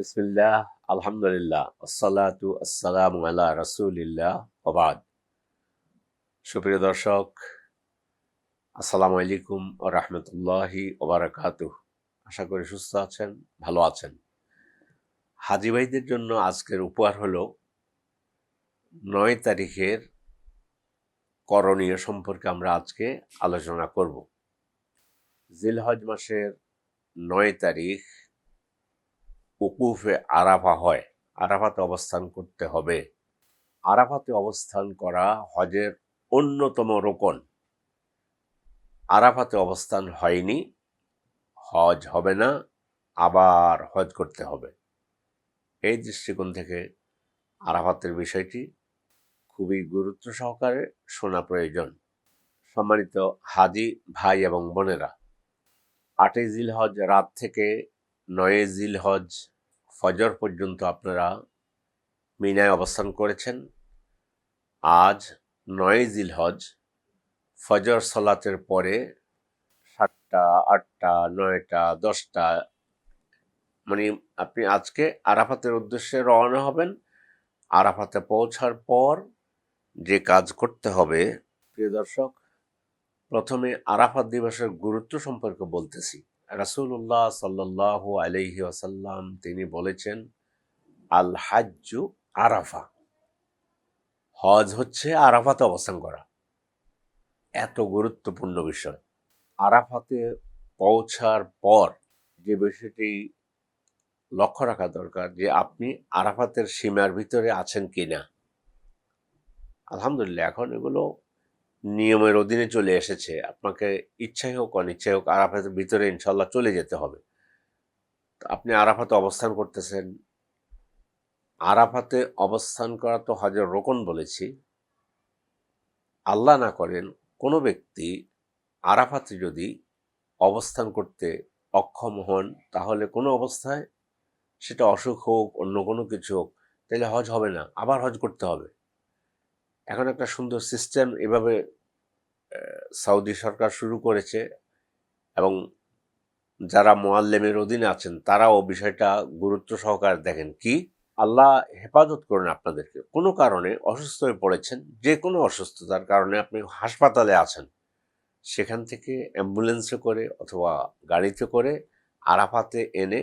বিসমিল্লাহ আলহামদুলিল্লাহ আসসালাতু আসসালামু আলা রাসূলিল্লাহ ওবাদ সুপ্রিয় দর্শক, আসসালামু আলাইকুম ও রহমতুল্লাহি ওবারাকাতুহ আশা করি সুস্থ আছেন, ভালো আছেন। হাজি ভাইদের জন্য আজকের উপহার হলো নয় তারিখের করণীয় সম্পর্কে আমরা আজকে আলোচনা করব। জিলহজ মাসের নয় তারিখ উকুফে আরাফা হয়। আরাফাতে অবস্থান করতে হবে। আরাফাতে অবস্থান করা হজের অন্যতম রোকন। আরাফাতে অবস্থান হয়নি। হজ হবে না, আবার হজ করতে হবে। এই দৃষ্টিকোণ থেকে আরাফাতের বিষয়টি খুবই গুরুত্ব সহকারে শোনা প্রয়োজন। সম্মানিত হাজি ভাই এবং বোনেরা, আটই জিলহজ রাত থেকে নয় জিলহজ ফজর পর্যন্ত আপনারা মিনায় অবস্থান করেছেন। আজ নয় জিলহজ ফজর সলাতের পরে সাতটা, আটটা, নয়টা, দশটা মানে আপনি আজকে আরাফাতের উদ্দেশ্যে রওনা হবেন। আরাফাতে পৌঁছার পর যে কাজ করতে হবে, প্রিয় দর্শক, প্রথমে আরাফাত দিবসের গুরুত্ব সম্পর্কে বলতেছি। রাসুল্লাহ সাল্লাহ আলহি আসাল্লাম তিনি বলেছেন, আল হাজ্জু আরাফা। হজ হচ্ছে আরাফাতে অবস্থান করা। এত গুরুত্বপূর্ণ বিষয়। আরাফাতে পৌঁছার পর যে বিষয়টি লক্ষ্য রাখা দরকার যে আপনি আরাফাতের সীমার ভিতরে আছেন কিনা। আলহামদুলিল্লাহ, এখন এগুলো নিয়মের অধীনে চলে এসেছে। আপনাকে ইচ্ছাই হোক, অনিচ্ছাই হোক, আরাফাতের ভিতরে ইনশাল্লাহ চলে যেতে হবে। আপনি আরাফাতে অবস্থান করতেছেন। আরাফাতে অবস্থান করা তো হজর রোকন বলেছি। আল্লাহ না করেন, কোনো ব্যক্তি আরাফাতে যদি অবস্থান করতে অক্ষম হন, তাহলে কোনো অবস্থায় সেটা অসুখ হোক, অন্য কোনো কিছু হোক, তাহলে হজ হবে না। আবার হজ করতে হবে। এখন একটা সুন্দর সিস্টেম এভাবে সৌদি সরকার শুরু করেছে এবং যারা মোয়াল্লেমের অধীনে আছেন, তারাও বিষয়টা গুরুত্ব সহকারে দেখেন। কি? আল্লাহ হেফাজত করেন আপনাদেরকে। কোনো কারণে অসুস্থ হয়ে পড়েছেন যে কোনো অসুস্থতার কারণে আপনি হাসপাতালে আছেন, সেখান থেকে অ্যাম্বুলেন্সে করে অথবা গাড়িতে করে আরাফাতে এনে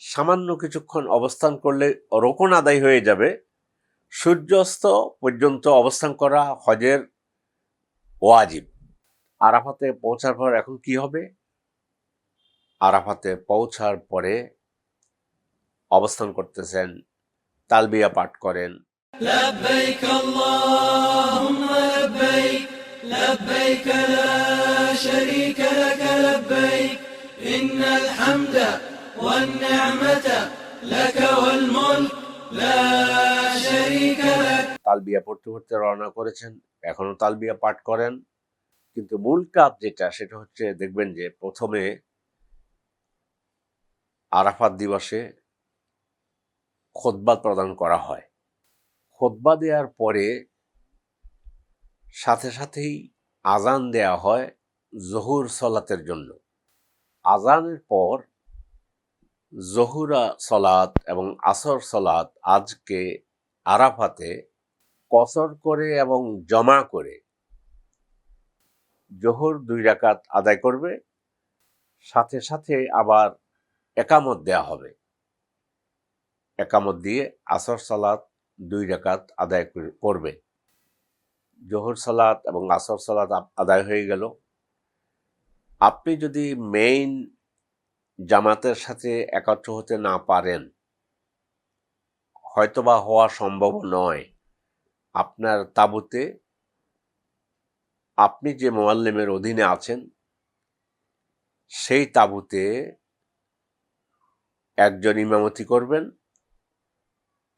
সামান্য কিছুক্ষণ অবস্থান করলে রোকন আদায় হয়ে যাবে। সূর্যাস্ত পর্যন্ত অবস্থান করা হজের ওয়াজিব। আরাফাতে পৌঁছার পর এখন কি হবে? আরাফাতে পৌঁছার পরে অবস্থান করতেছেন, তালবিয়া পাঠ করেন। ইন্নাল তালবিয়া পড়তে পড়তে রওনা করেছেন, এখনও তালবিয়া পাঠ করেন। কিন্তু মূল কাজ যেটা, সেটা হচ্ছে দেখবেন যে প্রথমে আরাফাত দিবসে খোদবাদ প্রদান করা হয়। খোদবা দেওয়ার পরে সাথে সাথেই আজান দেয়া হয় জহুর সলাতের জন্য। আজানের পর জহুরা সলাত এবং আসর সলাত আজকে আরাফাতে কসর করে এবং জমা করে জোহর দুই রাকাত আদায় করবে, সাথে সাথে আবার একামত দেয়া হবে। একামত দিয়ে আসর সালাত দুই রাকাত আদায় করবে। জোহর সালাত এবং আসর সালাত আদায় হয়ে গেল। আপনি যদি মেইন জামাতের সাথে একত্র হতে না পারেন, হয়তোবা হওয়া সম্ভব নয়। আপনার তাবুতে আপনি যে মোয়াল্লেমের অধীনে আছেন, সেই তাবুতে একজন ইমামতি করবেন।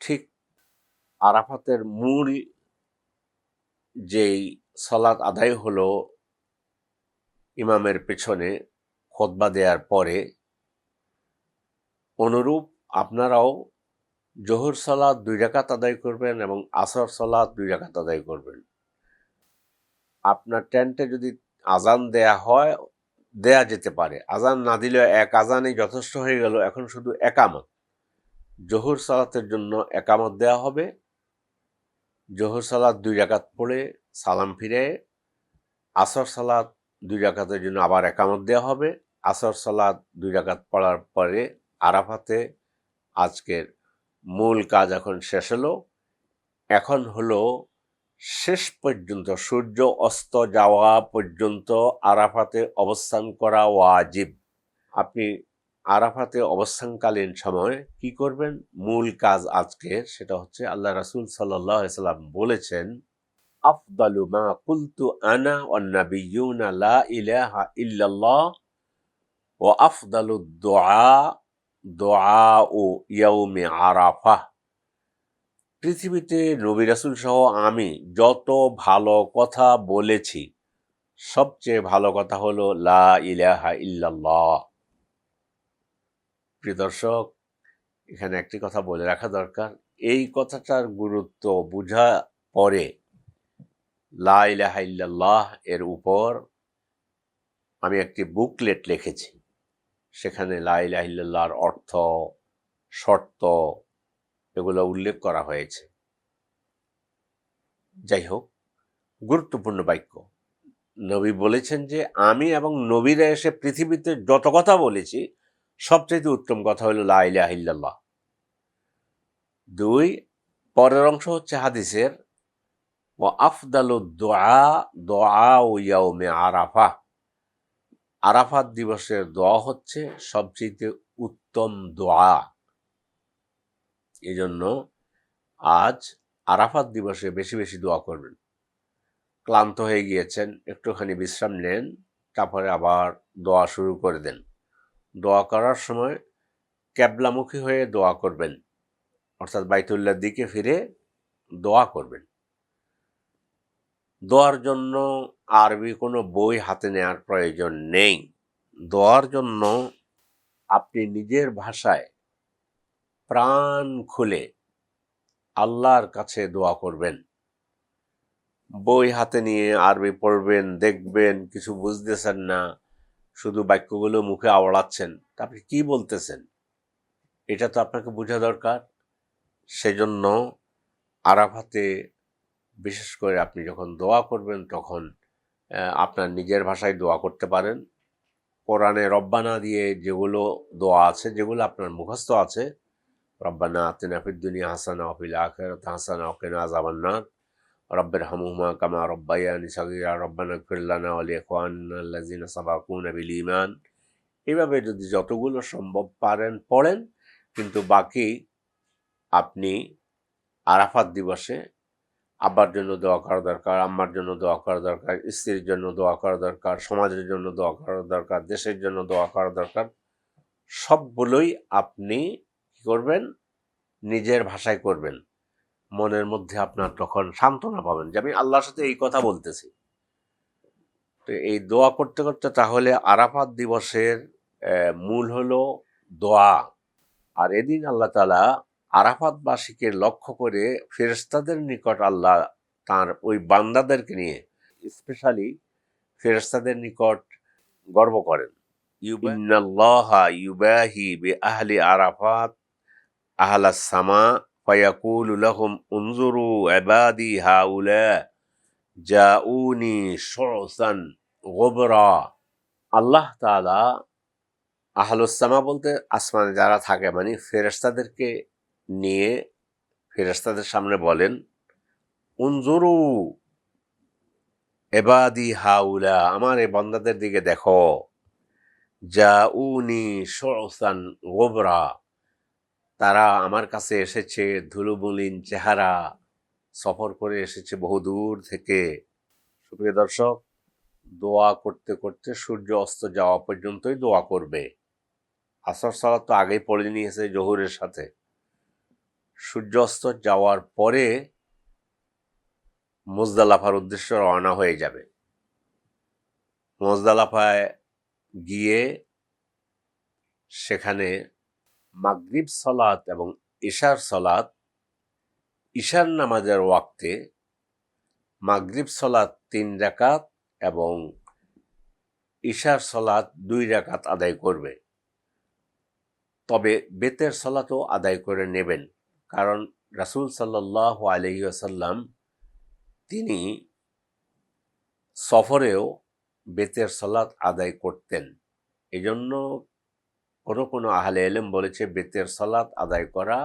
ঠিক আরাফাতের মূল যেই সলাৎ আদায় হলো ইমামের পেছনে খোদবা দেওয়ার পরে অনুরূপ আপনারাও জোহর সলাদ দুই রাকাত আদায় করবেন এবং আসর সলাদ দুই রাকাত আদায় করবেন। আপনার টেন্টে যদি আজান দেয়া হয়, দেয়া যেতে পারে। আজান না দিলেও এক আজানেই যথেষ্ট হয়ে গেল, এখন শুধু একামত। জহুর সালাতের জন্য একামত দেয়া হবে। জহুর সালাত দুই রাকাত পড়ে সালাম ফিরে, আসর সালাত দুই রাকাতের জন্য আবার একামত দেওয়া হবে। আসর সালাত দুই রাকাত পড়ার পরে আরাফাতে আজকের মূল কাজ এখন শেষ হলো। এখন হলো শেষ পর্যন্ত, সূর্য অস্ত যাওয়া পর্যন্ত আরাফাতে অবস্থান করা ওয়াজিব। আপনি আরাফাতে অবস্থানকালীন সময় কি করবেন? মূল কাজ আজকে সেটা হচ্ছে আল্লাহ রাসূল সাল্লাম বলেছেন, আফদালু মা কুলতু আনা ওয়ান নাবিয়্যুনা লা ইলাহা ইল্লাল্লাহ ওয়া আফদালু দুআউ ইয়াউমি আরাফা পৃথিবীতে নবী রাসূল সহ আমি যত ভালো কথা বলেছি, সবচেয়ে ভালো কথা হলো লা ইলাহা ইল্লাল্লাহ। প্রিয় দর্শক, এখানে একটি কথা বলে রাখা দরকার। এই কথাটার গুরুত্ব বোঝা পরে লা ইলাহা ইল্লাল্লাহ এর উপর আমি একটি বুকলেট লিখেছি। সেখানে লা ইলাহা অর্থ, শর্ত এগুলো উল্লেখ করা হয়েছে। যাই হোক, গুরুত্বপূর্ণ বাক্য। নবী বলেছেন যে, আমি এবং নবীরা এসে পৃথিবীতে যত কথা বলেছি সবচেয়ে উত্তম কথা হলো লা ইলাহা ইল্লাল্লাহ। দুই, পরের অংশ হচ্ছে হাদিসের ও আফদালু দোয়া দোয়া ইয়াউমে আরাফা আরাফাত দিবসের দোয়া হচ্ছে সবচেয়ে উত্তম দোয়া। এই জন্য আজ আরাফাত দিবসে বেশি বেশি দোয়া করবেন। ক্লান্ত হয়ে গিয়েছেন, একটুখানি বিশ্রাম নেন, তারপরে আবার দোয়া শুরু করে দেন। দোয়া করার সময় ক্যাবলামুখী হয়ে দোয়া করবেন, অর্থাৎ বাইতুল্লার দিকে ফিরে দোয়া করবেন। দোয়ার জন্য আরবি কোনো বই হাতে নেওয়ার প্রয়োজন নেই। দোয়ার জন্য আপনি নিজের ভাষায় প্রাণ খুলে আল্লাহর কাছে দোয়া করবেন। বই হাতে নিয়ে আরবি পড়বেন, দেখবেন, কিছু বুঝতেছেন না, শুধু বাক্যগুলো মুখে আওড়াচ্ছেন আপনি কি বলতেছেন? এটা তো আপনাকে বোঝা দরকার। সেজন্য আরাফাতে বিশেষ করে আপনি যখন দোয়া করবেন, তখন আপনার নিজের ভাষায় দোয়া করতে পারেন। কোরআনে রব্বানা দিয়ে যেগুলো দোয়া আছে, যেগুলো আপনার মুখস্থ আছে, রব্বানা আতিনা ফিদ দুনিয়া হাসানা ওফিল আখিরাত হাসানা ওকিনা আযাবান্নার রব্বির হামহুমা কামা রব্বায়ানি সাগীরা, রব্বানা ইগফির লানা ওয়া লিইখওয়ানিনা আল্লাযিনা সাবাকুনা বিল এভাবে যদি যতগুলো সম্ভব পারেন, পড়েন, কিন্তু বাকি আপনি আরাফাত দিবসে আব্বার জন্য দোয়া করা দরকার, আম্মার জন্য দোয়া করা দরকার, স্ত্রীর জন্য দোয়া করা দরকার, সমাজের জন্য দোয়া করা দরকার, দেশের জন্য দোয়া করা দরকার। সবগুলোই আপনি কি করবেন? নিজের ভাষায় করবেন। মনের মধ্যে আপনার তখন সান্ত্বনা পাবেন যে আমি আল্লাহর সাথে এই কথা বলতেছি। তো এই দোয়া করতে করতে তাহলে আরাফাত দিবসের মূল হলো দোয়া। আর এদিন আল্লাহ তালা আরাফাতবাসীকে লক্ষ্য করে ফেরেস্তাদের নিকট আল্লাহ তার ওই বান্দাদেরকে নিয়ে স্পেশালি ফেরেস্তাদের নিকট গর্ব করেন। ইউবাহি বে আহলি আরাফাত আহলা সামা ফায়াকুলু লাহুম উনজুরু ইবাদি হাউলা জাউনি শুসান গোবরা। আল্লাহ তাআলা আহলুসামা বলতে আসমানে যারা থাকে মানে ফেরেস্তাদেরকে নিয়ে ফেরেস্তাদের সামনে বলেন, উনজুরু এবাদি হাউলা, আমার এই বন্দাদের দিকে দেখো। যা উনি শুসান গোবরা, তারা আমার কাছে এসেছে ধুলুবুলিন চেহারা, সফর করে এসেছে বহুদূর থেকে। সুপ্রিয় দর্শক, দোয়া করতে করতে সূর্য অস্ত যাওয়া পর্যন্তই দোয়া করবে। আসর সালাত তো আগেই পড়ে নিয়েছে জহুরের সাথে। সূর্য অস্ত যাওয়ার পরে মোজদালাফার উদ্দেশ্যে রওনা হয়ে যাবে। মোজদালাফায় গিয়ে সেখানে মাগরিব সলাত এবং ইশার সলাত ইশার নামাজের ওয়াক্তে মাগরিব সলাত তিন রাকাত এবং ইশার সলাত দুই রাকাত আদায় করবে। তবে বেতের সলাতও আদায় করে নেবেন। কারণ রাসূল সাল্লাহ আলহি আসাল্লাম তিনি সফরেও বেতের সলাৎ আদায় করতেন। এই জন্য কোনো কোনো আহলে এলেম বলেছে বেতের সলাৎ আদায় করা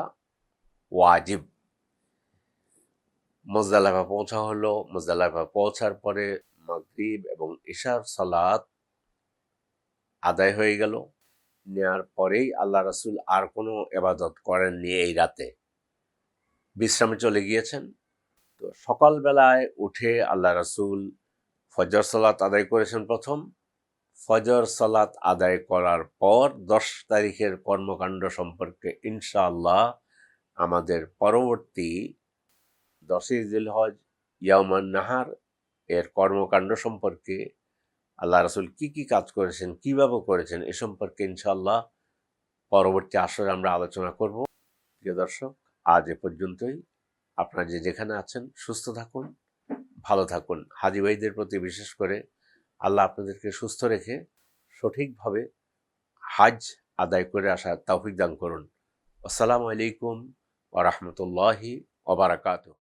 ওয়াজিব। মোজদালাফা পৌঁছা হলো মোজদালাফা পৌঁছার পরে মাগরিব এবং ঈশার সালাত আদায় হয়ে গেল। নেয়ার পরেই আল্লাহ রাসূল আর কোনো এবাদত করেননি এই রাতে। বিশ্রামে চলে গিয়েছেন। তো সকালবেলায় উঠে আল্লাহ রাসূল ফজর সালাত আদায় করেছেন প্রথম। ফজর সালাত আদায় করার পর দশ তারিখের কর্মকাণ্ড সম্পর্কে ইনশাআল্লাহ আমাদের পরবর্তী দশই জিলহজ ইয়ামান নাহার এর কর্মকাণ্ড সম্পর্কে আল্লাহ রাসূল কি কি কাজ করেছেন, কীভাবে করেছেন এ সম্পর্কে ইনশাআল্লাহ পরবর্তী আসরে আমরা আলোচনা করব। প্রিয় দর্শক আজ এ পর্যন্তই। আপনারা যে যেখানে আছেন, সুস্থ থাকুন, ভালো থাকুন। হাজি ভাইদের প্রতি বিশেষ করে আল্লাহ আপনাদেরকে সুস্থ রেখে সঠিকভাবে হাজ আদায় করে আসা তৌফিক দান করুন। আসসালামু আলাইকুম ওয়া রাহমাতুল্লাহি ওয়া বারাকাতুহু।